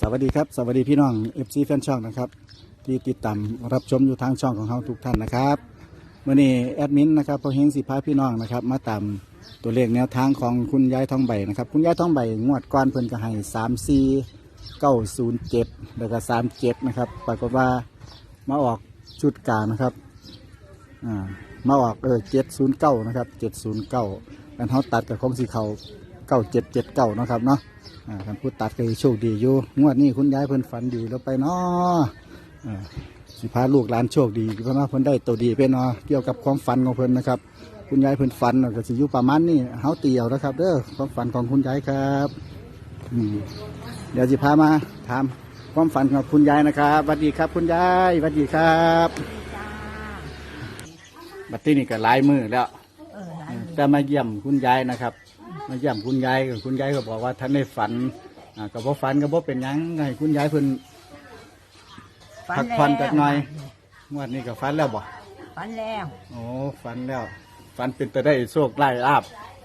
สวัสดีครับ สวัสดีพี่น้อง FC แฟนช่องนะครับ ที่ติดตามรับชมอยู่ทางช่องของเราทุกท่านนะครับเมื่อนี้แอดมินนะครับพอเฮงสิพาพี่น้องนะครับ มาตามตัวเลขแนวทางของคุณยายทองใบนะครับ คุณยายทองใบงวดก้อนเพิ่นก็ให้สามสี่เก้าศูนย์เจ็ดแล้วก็สามเจ็ดนะครับปรากฏว่ามาออกชุดกลางนะครับอ่ามาออกเออเจ็ดศูนย์เก้านะครับเจ็ดศูนย์เก้าแล้วเขาตัดกับของสีเขา เก้าเจ็ดเจ็ดเก้านะครับเนาะอ่าท่านผู้ตัดก็โชคดีอยู่งวดนี้คุณยายเพิ่นฝันดีแล้วไปเนาะอ่าสิพาลูกหลานโชคดีเพราะว่าเพิ่นได้ตัวดีไปเนาะเกี่ยวกับความฝันของเพิ่นนะครับ คุณยายเพิ่นฝันน่ะก็สิอยู่ประมาณนี้เฮาเตียวนะครับเด้อความฝันของคุณยายครับอืมเดี๋ยวสิพามาถามความฝันของคุณยายนะครับสวัสดีครับ คุณยายสวัสดีครับบัดนี้นี่ก็หลายมือแล้วเออหลายมือจะมาเยี่ยมคุณยายนะครับ มาเยี่ยมคุณยายคุณยายก็บอกว่าท่านได้ฝันอ่าก็บ่ฝันก็บ่เป็นหยังให้คุณยายเพิ่นพักผ่อนจักหน่อยงวดนี้ก็ฝันแล้วบ่ฝันแล้ว โอ้ฝันแล้ว ฝันเป็นไปได้โชคไล่อาบ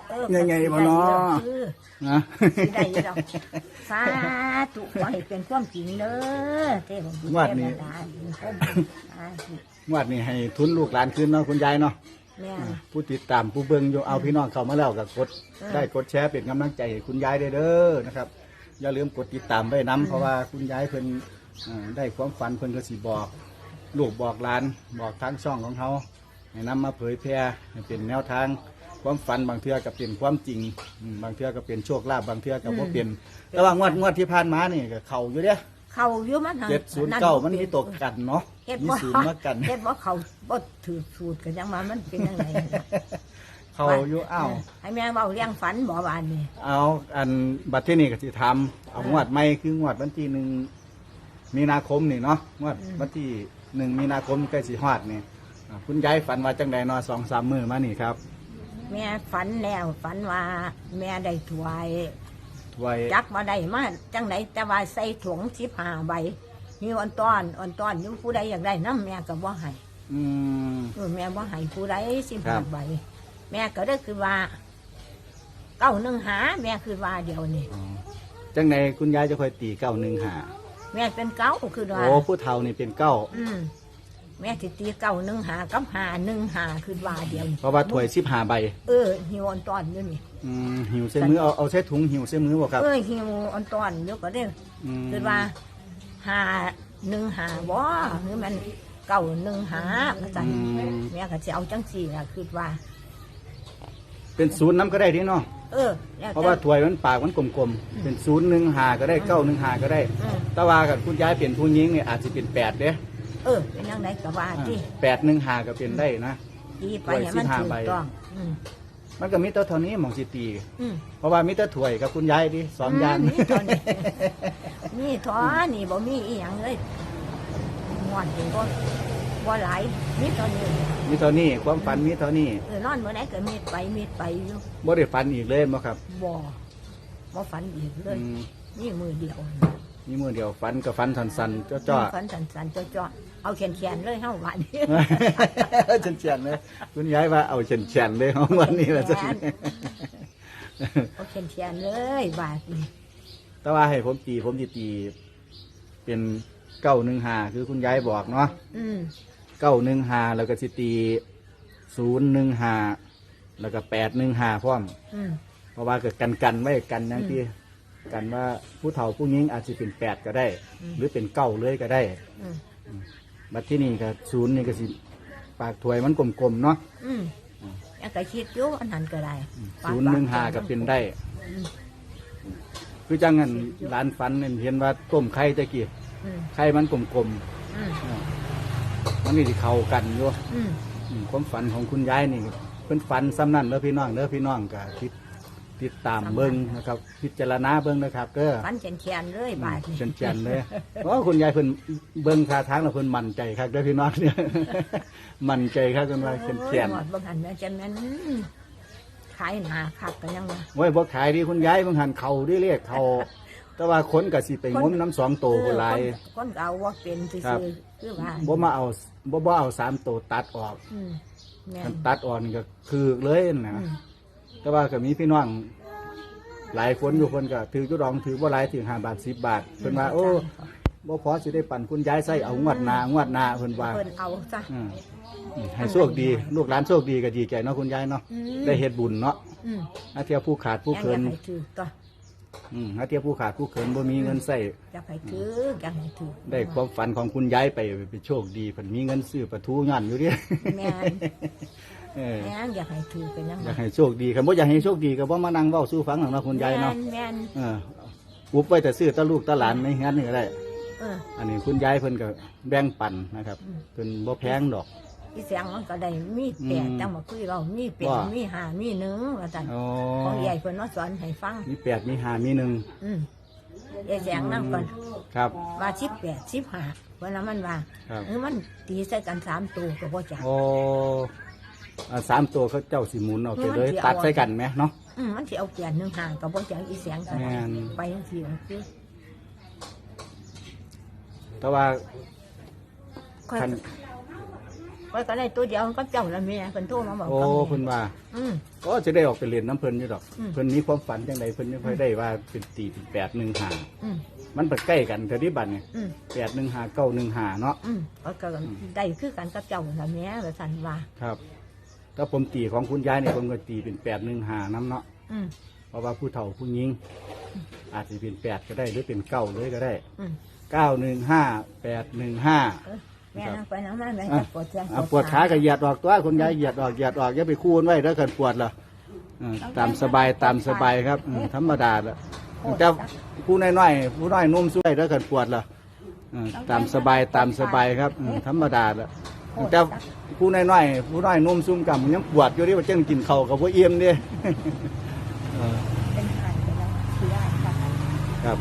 เออยังไงบ่เนาะ คือนะ สิได้อยู่ดอกสาธุขอให้เป็นความจริงเด้อเทพบุตรเทวดาบุญคมสาธุ งวดนี้ให้ทุนลูกหลานคืนเนาะคุณยายเนาะ แม่ผู้ติดตามผู้เบิ่งอยู่เอาพี่น้องเข้ามาแล้วก็กดเออได้กดแชร์เป็นกำลังใจให้คุณยายได้เด้อนะครับอย่าลืมกดติดตามไว้นํเพราะว่าคุณยายเพิ่นอ่าได้ความฝันเพิ่นก็สิบอกลูกบอกหลานบอกทางช่องของเขาให้นำมาเผยแพร่ให้เป็นแนวทางความฝันบางเทื่อก็เป็นความจริงอืมบางเทื่อก็เป็นโชคลาภบางเทื่อก็บ่เป็นแต่ว่างวดงวดที่ผ่านมานี่ก็เข้าอยู่เด้เข้าอยู่มันหั่เจ็ดศูนย์เก้ามันมีตกกันเนาะ เฮ็ดมีบ่ศูนย์มากัน เฮ็ดบ่เข้าบ่ถือสูตรกันจังว่ามันเป็นจังไดเข้าอยู่อ้าวให้แม่เว้าเรื่องฝันบ่บานนี่เอาอันบัตรที่นี่ก็สิทำเอางวดไม่คืองวดวันที่หนึ่งมีนาคมนี่เนาะงวดวันที่หนึ่งมีนาคมใกล้สิฮอดนี่อ่าคุณยายฝันว่าจังใดเนาะสองสามมือมานี่ครับแม่ฝันแล้วฝันว่าแม่ได้ถวายถวยจักมาได้มาจังไหนแต่ว่าใส่ถุงสิบห้าใบ มีอ่อนต้อนอ่อนต้อนอยู่ผู้ใดอยากได้น้ำแม่ก็บ่ให้อืม เออแม่บ่ให้ผู้ใดสิบครัห้าบ ใบ แม่ก็ได้คือว่าเก้าหนึ่งหา แม่คือว่าเดียวนี่อ๋อจังใดคุณยายจะคอยตีเก้าหนึ่งหาแม่เป็นเก้าคือว่า โอ้ผู้เฒ่านี่เป็นเก้าอืมแม่สิตีเก้าหนึ่งหากับหาหนึ่งหาคือว่าเดียวนี่เพราะว่าถวยสิบหาใบ เออหิวอ่อนต้อนอยู่นี่อืมหิวเส้มือเอาเอาใช้ถุงหิวเส้มือบ่ครับเออหิวอ่อนต้อนอยู่ก็ได้อืมคือว่า หาหนึ่งหาบ่หรือมันเก้าหนึ่งหาพระจันอืม แม่ก็จะเอาจังสี่ล่ะคือว่า เป็นศูนย์น้ำก็ได้ที่เนาะเออแล้วเพราะว่าถวยมันปากมันกลมๆ เป็นศูนย์หนึ่งหาก็ได้เก้าหนึ่งหาก็ได้อืม แต่ว่ากับคุณยายเปลี่ยนผู้หญิงเนี่ยอาจจะเป็นแปดเด้เออเป็นยังไงก็ว่าที่แปดหนึ่งหาก็เป็นได้นะ ดีไปให้มันไว้สิบห้าถูกใบต้องอืม มันก็มีตัวเท่านี้หมองสิตี อืมเพราะว่ามีแต่ถวยกับคุณยายดิสองอยางอืมมีเท่านี้นี่ท้อนี่บ่มีอีหยังเลยงอนเป็นก็บ่หลายมีเท่านี้มีเท่านี้ความฝันมีเท่านี้เออนอนเมื่อไหร่ก็มีดไปมีดไปอยู่บ่ได้ฝันอีกเลยมั้ครับบ่บ่ฝันอีกเลยอืมนี่มือเดียวมีมือเดียวฝันกับฝันสันๆจ้อฝันสันๆจ้อๆ เอาแขนๆเลยเฮาว่านี่ๆเฉียนๆเลยคุณยายว่าเอาเฉียนๆเลยของวันนี้ละจ้ะเอาแขนๆเลยบาดนี่แต่ว่าให้ผมตีผมจะตี เป็นเก้าหนึ่งหาคือคุณยายบอกเนาะอืมเก้าหนึ่งหาแล้วก็สิตีศูนย์หนึ่งหาแล้วก็แปดหนึ่งหาพร้อม อืมเพราะว่าเกิดกันกันไว้กันนั่นที่กันว่าผู้เฒ่าผู้หญิงอาจจะเป็นแปดก็ได้อืมหรือเป็นเก้าเลยก็ได้ อืม บัดที่นี่ก็ศูนย์นี่ก็สิ ปากถวยมันกลมๆเนาะอืมยังก็คิดอยู่อันนั้นก็ได้ศูนย์หนึ่งหาก็เป็นได้ อืมคือจังงันร้านฟันเนี่ยเห็นว่าต้มไข่ตะกี้อืมไข่มันกลมอืมๆอ่ามันนี่ที่เข้ากันอยู่ อืม อืมความฝันของคุณยายนี่เพิ่นฝันซ้ำนั่นเด้อพี่น้องเด้อพี่น้องก็ติด ติดตามเบิ่งนะครับ พิจารณาเบิ่งนะครับเด้อฝันแขนๆเลยบาดนี่เฉียนๆเลยเพราะว่าคุณยายเพิ่นเบิ่งท่าทางแล้วเพิ่นมั่นใจครับเด้อพี่น้องเนี่ย มั่นใจครับจนว่าเฉียนโอ้หมดบางหันแม่จะแม่นขายหนาคักกันยังไงๆโอ้ยบ่ขายดิคุณยายบางหันเขาดิเรียกเขาแต่ว่าคนก็สิไปงมน้ำสองโตคนหลาย คนก็เอาว่าเป็นซื่ครับ อๆคือว่าบ่มาเอาบ่บ่เอาสามโตตัดออกอืมแม่คันตัดออกนี่ก็คือเลยนะ อืม แต่ว่าก็มีพี่น้องหลายคนอยู่คนก็ถือจุดองถือว่าหลายถือห้าบาทสิบบาทเพิ่นว่าโอ้บ่พอสิได้ปั่นคุณยายใส่เอางวดหน้างวดหน้าเพิ่นว่าเพิ่นเอาซะอืมให้โชคดีลูกหลานโชคดีก็ดีใจเนาะคุณยายเนาะอืมได้เฮ็ดบุญเนาะอืมอาเทียผู้ขาดผู้ยังเขิอนยากให้ถือตัวอืมอาเทียผู้ขาดผู้เขินบ่มีเงินใส่อยากให้ถืออยากให้ถือได้ความฝันของคุณยายไปไปโชคดีเพิ่นมีเงินซื้อปลาทูย้อนอยู่เดิแม่น เออ แม่นอยากให้ถือเป็นยังอไงยากให้โชคดีคันบ่อยากให้โชคดีก็บ่มานั่งเว้าสู่ฟังหรอกเนาะคุณยายเนาะแม่นแม่นเอออุบไว้แต่ซื้อแตาลูกตาหลานในงานนี่ก็ได้เออ อันนี้คุณยายเพิ่นก็แบ่งปันนะครับอืม เพิ่นบ่แพงดอก อีเสียงมันก็ได้มีแปดอืมจังมาคุยเรามีแปดว่ามีห้ามีหนึ่งว่าจันอ๋อ ของใหญ่เพิ่นมาสอนให้ฟัง มีแปดมีห้ามีหนึ่งอืมไอ้เสียงนั่งก่อนครับ ว่าสิบแปดสิบห้าเวลามันว่าครับเออมันตีใส่กันสามตัวก็บ่จักโอ้ อ่าสามตัวเขาเจ้าสิหมุนเอาไปเลยมันสิเอาตัดใส่กันไหมเนาะ อืมมันสิเอาแปดหนึ่งห้าก็บ่จักอีเสียงกันแม่น ไปจังซี่มันคือแต่ว่าค่อยคันค่อยก็ได้ตัวเดียวก็เจ้าละแม่เพิ่นโทรมาบอกโอ้กับแม่เพิ่นว่า อืม ก็จะได้ออกไปเรียนน้ำเพิ่นอยู่ดอก อืม เพิ่นมีความฝันจังไดเพิ่นยังค่อยได้ว่าเป็นตีเป็นแปดหนึ่งห้าอืมมันไปใกล้กันเท่าที่บัดเนี่ยอืมแปดหนึ่งห้าเก้าหนึ่งห้าเนาะ อืมก็ก็ได้คือกันกับเจ้าละแม่ว่าซั่นว่า ครับ ถ้าผมตีของคุณยายเนี่ยผมก็ตีเป็นแปดหนึ่งห้าน้ำเนาะอืมเพราะว่าผู้เฒ่าผู้หญิง อาจจะเป็นแปดก็ได้หรือเป็นเก้าเลยก็ได้อืมเก้าหนึ่งห้าแปดหนึ่งห้า เออแม่นั่งไปนั่งมาแม่อะก็ปวดแข้งปวดขาก็เหยียดออกตัวคุณยายเหยียดออกเหยียดออกอย่าไปคูนไว้แล้วเกิดปวดเหรอเออตามสบายตามสบายครับอืมธรรมดาละแต่ผู้น้อยๆผู้น้อยนุ่มช่วยแล้วเกิดปวดเหรอเออตามสบายตามสบายครับอืมธรรมดาละ แต่ผู้น้อยๆผู้น้อยนุ่มซุ่มกำยังปวดอยู่ที่ว่าเจ้งกินเข่าวกับพวกเอี่ยมเดิเป็นหายไปแล้วคือได้ค่ะครับ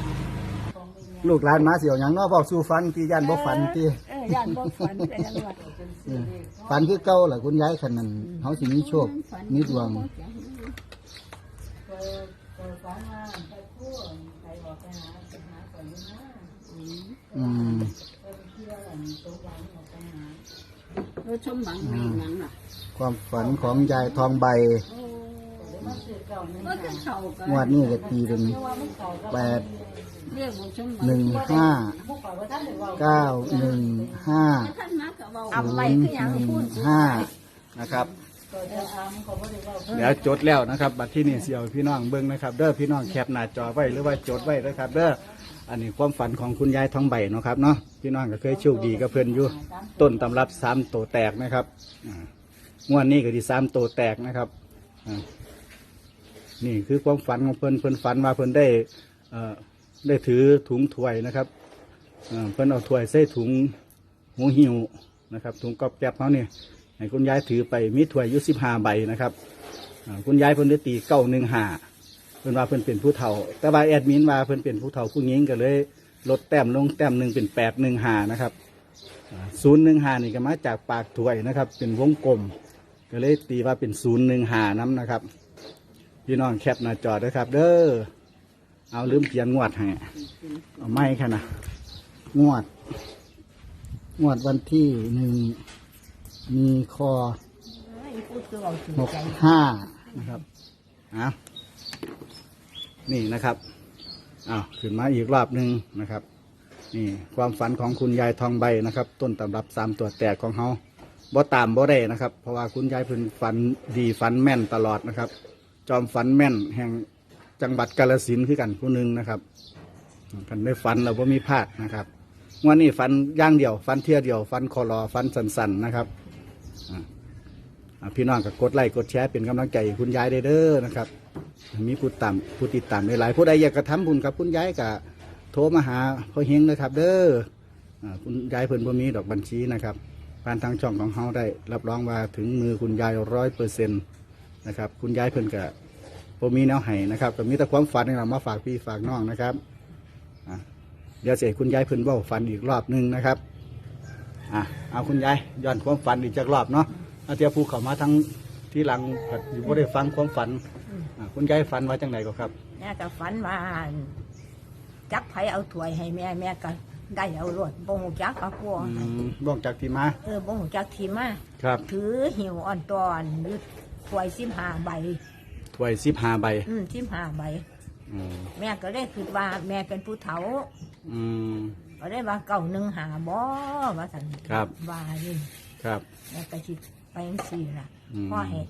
ลูกหลานมาเสียวหยังเนาะบอกสู่ฟันที่ย่านบ่ฝันที่เออย่านบ่ฝันไปจังหวัดฝันคือเก่าล่ะคุณยายคันนั้นเฮาสิมีโชคมีดวง อืม รถชมหวังมีหยังน่ะความฝันของยายทองใบก็จะเข้ากันงวดนี้ก็ตีเป็นแปดเรียกว่าชมหวังหนึ่งห้าเก้าหนึ่งห้าท่านมากับเบาเอาไปคือหยังหนึ่งพูดห้านะครับ เดี๋ยวจดแล้วนะครับ บัตรที่นี่เสียวพี่น้องเบิ้งนะครับ เด้อพี่น้องแคปหน้าจอไว้หรือว่าจดไว้นะครับ เด้อ อันนี้ความฝันของคุณยายทองใบเนาะครับเนาะพี่น้องก็เคยโชคดีกับเพื่อนอยู่ต้นตำรับสามโตแตกนะครับอ่างวดนี้ก็ที่สามโตแตกนะครับอ่านี่คือความฝันของเพื่อนเพื่อนฝันว่าเพื่อนได้เอ่อได้ถือถุงถ้วยนะครับอ่าเพื่อนเอาถ้วยใส่ถุงหูหิวนะครับถุงกอบแก๊บเขาเนี่ยให้คุณยายถือไปมีถ้วยอยุสิบห้าใบนะครับอ่าคุณยายเพิ่นได้ตีเก้าหนึ่งห้า เพิ่นว่าเพิ่นเป็นผู้เฒ่า แต่ว่าแอดมินว่าเพิ่นเป็นผู้เฒ่าผู้หญิงก็เลย ลดแต้มลงแต้มหนึ่งเป็นแปดหนึ่งหานะครับศูนย์หนึ่งหานี่ก็มาจากปากถ้วยนะครับ เป็นวงกลม ก็เลยตีว่าเป็นศูนย์หนึ่งหาน้ำนะครับ พี่น้องแคปหน้าจอด้วยครับ เด้อเอาลืมเขียนงวดให้เอาไม่ค่ะนะงวด งวดวันที่หนึ่งมีคอหกห้านะครับอะ นี่นะครับอ้าวขึ้นมาอีกรอบหนึ่งนะครับ นี่ความฝันของคุณยายทองใบนะครับ ต้นตำรับสามตัวแตกของเขาบ่ตามบ่ได้นะครับ เพราะว่าคุณยายเพิ่นฝันดีฝันแม่นตลอดนะครับ จอมฝันแม่นแห่งจังหวัดกาฬสินคือกันผู้หนึ่งนะครับกันได้ฝันเราบ่มีพลาดนะครับวันนี้ฝันย่างเดียวฝันเที่ยวเดียวฝันคอรอฝันสันๆนะครับพี่น้องก็กดไลค์กดแชร์เป็นกำลังใจให้คุณยายได้เด้อนะครับ มีผู้ตามผู้ติดตามหลายๆผู้ใดอยากกระทำบุญกับคุณยายก็โทรมาหาพ่อเฮงนะครับ เด้ออ่าคุณยายเพิ่นบ่มีดอกบัญชีนะครับผ่านทางช่องของเฮาได้ รับรองว่าถึงมือคุณยายร้อยเปอร์เซ็นต์นะครับคุณยายเพิ่นก็บ่มีแนวให้นะครับก็มีแต่ความฝันนี่เรามาฝากพี่ฝากน้องนะครับอะเดี๋ยวเสียคุณยายเพิ่นเว้าฝันอีกรอบหนึงนะครับอะเอาคุณยายย้อนความฝันอีกจักรอบเนาะเอาเทียบผู้เข้ามาทั้งที่หลังผัดอยู่บ่ได้ฟังความฝัน อ่าคุณยายฝันว่าจังไหนก็ครับแม่ก็ฝันว่าจักไผเอาถ้วยให้แม่แม่ก็ได้เอารวดบ่ฮู้จักเอาพวกอืมบอกจากที่มาเออบ่ฮู้จักทีมาครับถือหิวอ่อนตอนหรือถ้วย15ใบ ถ้วยสิบห้าใบอืม15ใบ อืมแม่ก็เลยคิดว่าแม่เป็นผู้เฒ่า อืม ก็ได้ว่าเก่าหนึ่งหาบ่ว่าสันครับ ว่านี่ครับ แม่ก็คิดไปจังซี่ล่ะอืม พ่อให้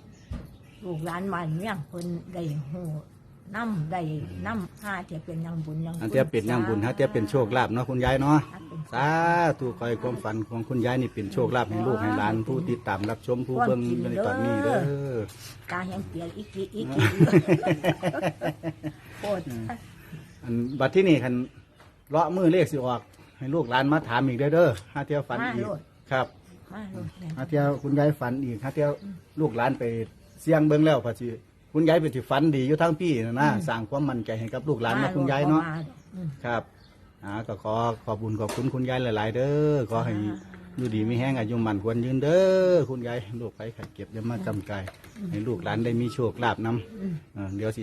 ลูกหลานบ้านเมี่ยงเพิ่นได้ฮู้น้ำได้น้ำห้าเทียเป็นยังบุญยังอันเทียเป็นยังบุญฮะเทียเป็นโชคลาภเนาะคุณยายเนาะถ้าเป็นสาธุคอยความฝันของคุณยายนี่เป็นโชคลาภให้ลูกให้หลานผู้ติดตามรับชมผู้เบิ่งในตอนนี้เด้อกายังเปียกอีกทีอีกทีโคตรอันบัดที่นี่คันเลาะมือเลขสิออก ให้ลูกหลานมาถามอีกเด้อเด้อหาเที่ยวฝันอีกครับมาโลดแม่หาเที่ยวคุณยายฝันอีกหาเที่ยวลูกหลานไป เสี่ยงเบิ่งแล้วพอสิคุณยายเป็นสิฝันดีอยู่ทั้งพี่นะนะสร้างความมั่นใจให้กับลูกหลานนะคุณยายเนาะมโลดอืมครับอ่าก็ขอขอบคุญขอบคุณคุณยายหลาย ๆ เด้อขอให้อยู่ดีมีแห้งอายุมันควรยืนเด้อคุณยายลูกไปขัดเก็บอย่ามากำไกลให้ลูกหลานได้มีโชคลาภนำอืมอ่าเดี๋ยวสิ